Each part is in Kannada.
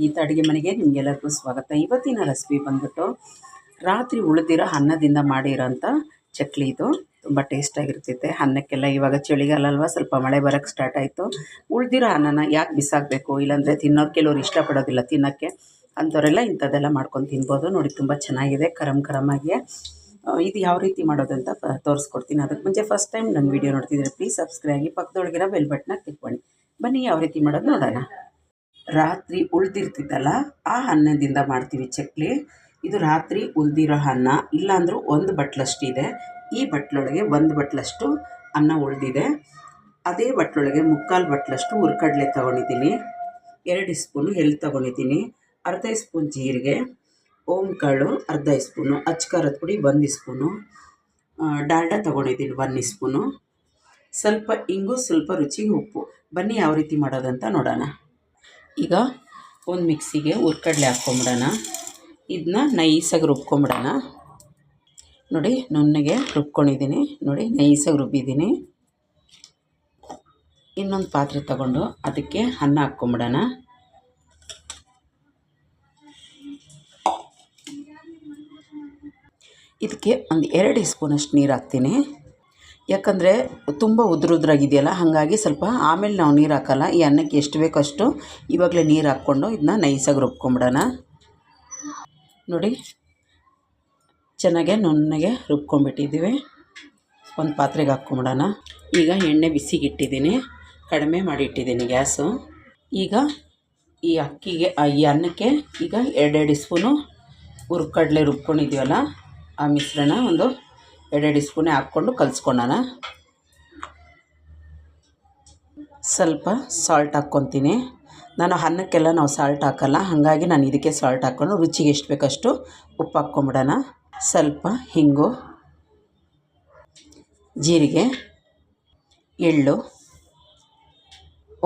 ಗೀತಾ ಅಡುಗೆ ಮನೆಗೆ ನಿಮಗೆಲ್ಲರಿಗೂ ಸ್ವಾಗತ. ಇವತ್ತಿನ ರೆಸಿಪಿ ಬಂದ್ಬಿಟ್ಟು ರಾತ್ರಿ ಉಳಿದಿರೋ ಅನ್ನದಿಂದ ಮಾಡಿರೋಂಥ ಚಕ್ಲಿ ಇದು. ತುಂಬ ಟೇಸ್ಟಾಗಿರ್ತೈತೆ ಅನ್ನಕ್ಕೆಲ್ಲ ಇವಾಗ ಚಳಿಗಾಲ ಅಲ್ವಾ ಸ್ವಲ್ಪ ಮಳೆ ಬರೋಕ್ಕೆ ಸ್ಟಾರ್ಟ್ ಆಯಿತು. ಉಳಿದಿರೋ ಅನ್ನನ ಯಾಕೆ ಬಿಸಾಕಬೇಕು? ಇಲ್ಲಾಂದರೆ ತಿನ್ನೋರು ಕೆಲವ್ರು ಇಷ್ಟಪಡೋದಿಲ್ಲ ತಿನ್ನೋಕ್ಕೆ. ಅಂಥವರೆಲ್ಲ ಇಂಥದ್ದೆಲ್ಲ ಮಾಡ್ಕೊಂಡು ತಿನ್ಬೋದು. ನೋಡಿ, ತುಂಬ ಚೆನ್ನಾಗಿದೆ. ಕರಮ್ ಕರಮಾಗಿಯೇ. ಇದು ಯಾವ ರೀತಿ ಮಾಡೋದು ಅಂತ ತೋರಿಸ್ಕೊಡ್ತೀನಿ. ಅದಕ್ಕೆ ಮುಂಚೆ ಫಸ್ಟ್ ಟೈಮ್ ನನ್ನ ವೀಡಿಯೋ ನೋಡ್ತಿದ್ರೆ ಪ್ಲೀಸ್ ಸಬ್ಸ್ಕ್ರೈಬ್ ಆಗಿ ಪಕ್ಕದೊಳಗಿರೋ ಬೆಲ್ ಬಟನ್ನ ಕ್ಲಿಕ್ ಮಾಡಿ. ಬನ್ನಿ, ಯಾವ ರೀತಿ ಮಾಡೋದು ನೋಡೋಣ. ರಾತ್ರಿ ಉಳ್ದಿರ್ತಿತ್ತಲ್ಲ, ಆ ಅನ್ನದಿಂದ ಮಾಡ್ತೀವಿ ಚಕ್ಲಿ. ಇದು ರಾತ್ರಿ ಉಳ್ದಿರೋ ಅನ್ನ, ಇಲ್ಲಾಂದ್ರೂ ಒಂದು ಬಟ್ಲಷ್ಟಿದೆ ಈ ಬಟ್ಲೊಳಗೆ ಒಂದು ಬಟ್ಲಷ್ಟು ಅನ್ನ ಉಳಿದಿದೆ. ಅದೇ ಬಟ್ಲೊಳಗೆ ಮುಕ್ಕಾಲು ಬಟ್ಲಷ್ಟು ಹುರ್ಕಡ್ಲೆ ತೊಗೊಂಡಿದ್ದೀನಿ. ಎರಡು ಸ್ಪೂನು ಎಲ್ಲಿ ತೊಗೊಂಡಿದ್ದೀನಿ. ಅರ್ಧ ಸ್ಪೂನ್ ಜೀರಿಗೆ ಓಂ ಕಾಳು, ಅರ್ಧ ಸ್ಪೂನು ಅಚ್ಕಾರದ ಪುಡಿ, ಒಂದು ಸ್ಪೂನು ಡಾಲ್ಡಾ ತೊಗೊಂಡಿದ್ದೀನಿ ಒಂದು ಸ್ಪೂನು. ಸ್ವಲ್ಪ, ಇಂಗು ಸ್ವಲ್ಪ ರುಚಿಗೆ ಉಪ್ಪು. ಬನ್ನಿ ಯಾವ ರೀತಿ ಮಾಡೋದಂತ ನೋಡೋಣ. ಈಗ ಒಂದು ಮಿಕ್ಸಿಗೆ ಹುರ್ಕಡ್ಲೆ ಹಾಕ್ಕೊಂಬಿಡೋಣ. ಇದನ್ನ ನೈಸಾಗಿ ರುಬ್ಕೊಂಬಿಡೋಣ. ನೋಡಿ, ನುಣ್ಣಗೆ ರುಬ್ಕೊಂಡಿದ್ದೀನಿ. ನೋಡಿ, ನೈಸಾಗಿ ರುಬ್ಬಿದ್ದೀನಿ. ಇನ್ನೊಂದು ಪಾತ್ರೆ ತಗೊಂಡು ಅದಕ್ಕೆ ಅನ್ನ ಹಾಕ್ಕೊಂಬಿಡೋಣ. ಇದಕ್ಕೆ ಒಂದು ಎರಡು ಸ್ಪೂನಷ್ಟು ನೀರು ಹಾಕ್ತೀನಿ. ಯಾಕಂದರೆ ತುಂಬ ಉದ್ರುದ್ರಾಗಿದೆಯಲ್ಲ, ಹಾಗಾಗಿ ಸ್ವಲ್ಪ ಆಮೇಲೆ ನಾವು ನೀರು ಹಾಕಲ್ಲ. ಈ ಅನ್ನಕ್ಕೆ ಎಷ್ಟು ಬೇಕೋ ಅಷ್ಟು ಇವಾಗಲೇ ನೀರು ಹಾಕ್ಕೊಂಡು ಇದನ್ನ ನೈಸಾಗಿ ರುಬ್ಕೊಂಬಿಡೋಣ. ನೋಡಿ, ಚೆನ್ನಾಗೆ ನುಣ್ಣಗೆ ರುಬ್ಕೊಂಬಿಟ್ಟಿದ್ದೀವಿ. ಒಂದು ಪಾತ್ರೆಗೆ ಹಾಕ್ಕೊಂಬಿಡೋಣ. ಈಗ ಎಣ್ಣೆ ಬಿಸಿಗಿಟ್ಟಿದ್ದೀನಿ. ಕಡಿಮೆ ಮಾಡಿಟ್ಟಿದ್ದೀನಿ ಗ್ಯಾಸು. ಈಗ ಈ ಅಕ್ಕಿಗೆ ಈ ಅನ್ನಕ್ಕೆ ಈಗ ಎರಡೆರಡು ಸ್ಪೂನು ಹುರ್ಕಡಲೆ ರುಬ್ಕೊಂಡಿದ್ದೀವಲ್ಲ, ಆ ಮಿಶ್ರಣ ಒಂದು ಎರಡೆರಡು ಸ್ಪೂನೇ ಹಾಕ್ಕೊಂಡು ಕಲಿಸ್ಕೊಳ್ಳೋಣ ಸ್ವಲ್ಪ ಸಾಲ್ಟ್ ಹಾಕ್ಕೊತೀನಿ. ನಾನು ಅನ್ನಕ್ಕೆಲ್ಲ ನಾವು ಸಾಲ್ಟ್ ಹಾಕಲ್ಲ, ಹಾಗಾಗಿ ನಾನು ಇದಕ್ಕೆ ಸಾಲ್ಟ್ ಹಾಕ್ಕೊಂಡು ರುಚಿಗೆ ಎಷ್ಟು ಬೇಕಷ್ಟು ಉಪ್ಪು ಹಾಕ್ಕೊಂಬಿಡೋಣ. ಸ್ವಲ್ಪ ಹಿಂಗು, ಜೀರಿಗೆ, ಎಳ್ಳು,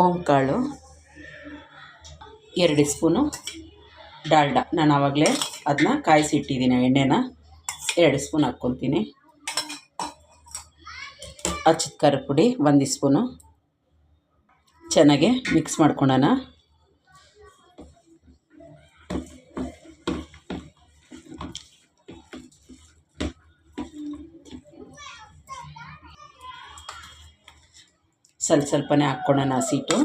ಓಂಕಾಳು, ಎರಡು ಸ್ಪೂನು ಡಾಲ್ಡಾ. ನಾನು ಆವಾಗಲೇ ಅದನ್ನ ಕಾಯಿಸಿಟ್ಟಿದ್ದೀನಿ ಎಣ್ಣೆನ. ಎರಡು ಸ್ಪೂನ್ ಹಾಕ್ಕೊತೀನಿ. ಅಚ್ಚಿದ ಖಾರದ ಪುಡಿ ಒಂದು ಸ್ಪೂನು. ಚೆನ್ನಾಗೆ ಮಿಕ್ಸ್ ಮಾಡ್ಕೊಳ್ಳೋಣ ಸ್ವಲ್ಪ ಸ್ವಲ್ಪನೇ ಹಾಕ್ಕೊಳ್ಳೋಣ ಹಸಿಟ್ಟು.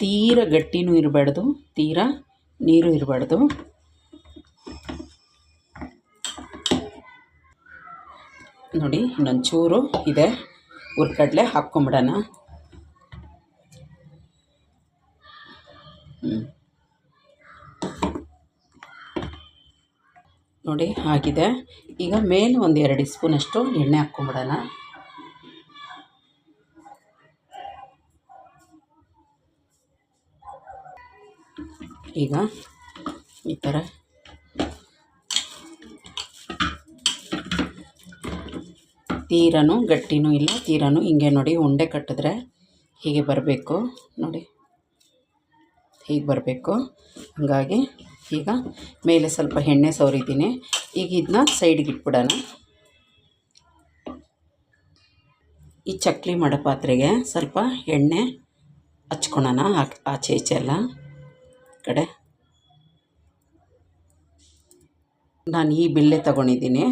ತೀರ ಗಟ್ಟಿನೂ ಇರಬಾರ್ದು, ತೀರ ನೀರು ಇರಬಾರ್ದು. ನೋಡಿ ಇನ್ನೊಂದು ಚೂರು ಇದೆ. ಹುರ್ಕಡ್ಲೆ ಹಾಕ್ಕೊಂಬಿಡೋಣ. ನೋಡಿ, ಆಗಿದೆ. ಈಗ ಮೇಲೆ ಒಂದು ಎರಡು ಸ್ಪೂನಷ್ಟು ಎಣ್ಣೆ ಹಾಕ್ಕೊಂಬಿಡೋಣ. ಈಗ ಈ ಥರ ತೀರನೂ ಗಟ್ಟಿನೂ ಇಲ್ಲ, ತೀರನೂ ಹಿಂಗೆ ನೋಡಿ ಉಂಡೆ ಕಟ್ಟಿದ್ರೆ ಹೀಗೆ ಬರಬೇಕು. ನೋಡಿ, ಹೀಗೆ ಬರಬೇಕು. ಹಾಗಾಗಿ ಈಗ ಮೇಲೆ ಸ್ವಲ್ಪ ಎಣ್ಣೆ ಸವರಿದ್ದೀನಿ. ಈಗ ಇದನ್ನ ಸೈಡ್ಗೆ ಇಟ್ಬಿಡೋಣ. ಈ ಚಕ್ಲಿ ಮಾಡೋ ಪಾತ್ರೆಗೆ ಸ್ವಲ್ಪ ಎಣ್ಣೆ ಹಚ್ಕೊಳೋಣ, ಆಚೆ ಈಚೆ ಎಲ್ಲ. ಕಡೆ. ನಾನು ಈ ಬಿಲ್ಲೆ ತಗೊಂಡಿದ್ದೀನಿ.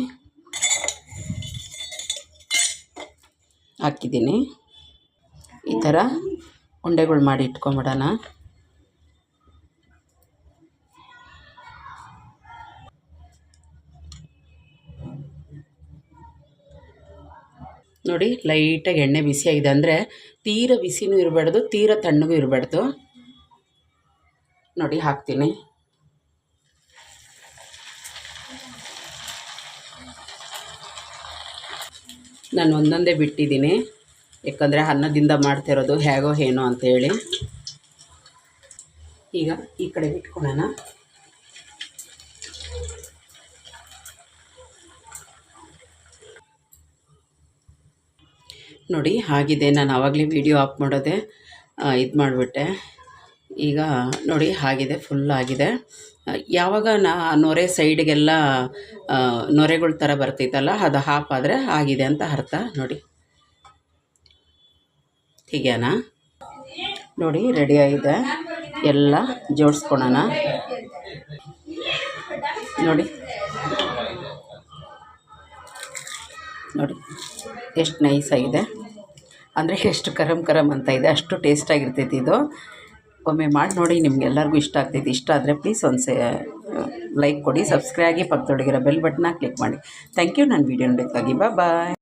ಹಾಕಿದ್ದೀನಿ. ಈ ಥರ ಉಂಡೆಗಳು ಮಾಡಿ ಇಟ್ಕೊಂಬಿಡೋಣ. ನೋಡಿ ಲೈಟಾಗಿ ಎಣ್ಣೆ ಬಿಸಿಯಾಗಿದೆ ಅಂದರೆ ತೀರ ಬಿಸಿನೂ ಇರಬಾರ್ದು, ತೀರ ತಣ್ಣಗೂ ಇರಬಾರ್ದು. ನೋಡಿ ಹಾಕ್ತೀನಿ. ನಾನು ಒಂದೊಂದೇ ಬಿಟ್ಟಿದ್ದೀನಿ. ಯಾಕಂದರೆ ಅನ್ನದಿಂದ ಮಾಡ್ತಿರೋದು ಹೇಗೋ ಏನೋ ಅಂತೇಳಿ ಈಗ ಈ ಕಡೆ ಬಿಟ್ಕೊಳ್ಳೋಣ ನೋಡಿ ಆಗಿದೆ ನಾನು ಆವಾಗಲೇ ವಿಡಿಯೋ ಆಫ್ ಮಾಡೋದೆ ಇದು ಮಾಡಿಬಿಟ್ಟೆ ಈಗ ನೋಡಿ ಆಗಿದೆ ಫುಲ್ ಆಗಿದೆ. ಯಾವಾಗ ನಾ ನೊರೆ ಸೈಡ್ಗೆಲ್ಲ ನೊರೆಗಳ ಥರ ಬರ್ತೈತಲ್ಲ ಅದು ಹಾಫ್ ಆದರೆ ಆಗಿದೆ ಅಂತ ಅರ್ಥ. ನೋಡಿ. ಹೀಗೇನಾ? ನೋಡಿ ರೆಡಿ ಆಗಿದೆ. ಎಲ್ಲ ಜೋಡಿಸ್ಕೊಳೋಣ. ನೋಡಿ. ನೋಡಿ, ಎಷ್ಟು ನೈಸಾಗಿದೆ ಅಂದರೆ ಎಷ್ಟು ಕರಮ್ ಕರಮ್ ಅಂತ ಇದೆ, ಅಷ್ಟು ಟೇಸ್ಟಾಗಿರ್ತೈತಿ ಇದು. ಒಮ್ಮೆ ಮಾಡಿ ನೋಡಿ ನಿಮಗೆಲ್ಲರಿಗೂ ಇಷ್ಟ ಆಗ್ತೈತಿ, ಇಷ್ಟ ಆದರೆ ಪ್ಲೀಸ್ ಒಂದು ಸೇ ಲೈಕ್ ಕೊಡಿ ಸಬ್ಸ್ಕ್ರೈಬ್ ಆಗಿ ಪಕ್ಕದೊಳಗಿರೋ ಬೆಲ್ ಬಟನ್ನ ಕ್ಲಿಕ್ ಮಾಡಿ. ಥ್ಯಾಂಕ್ ಯು ನನ್ನ ವೀಡಿಯೋ ನೋಡಿದ್ದಾಗಿ ಬಾಯ್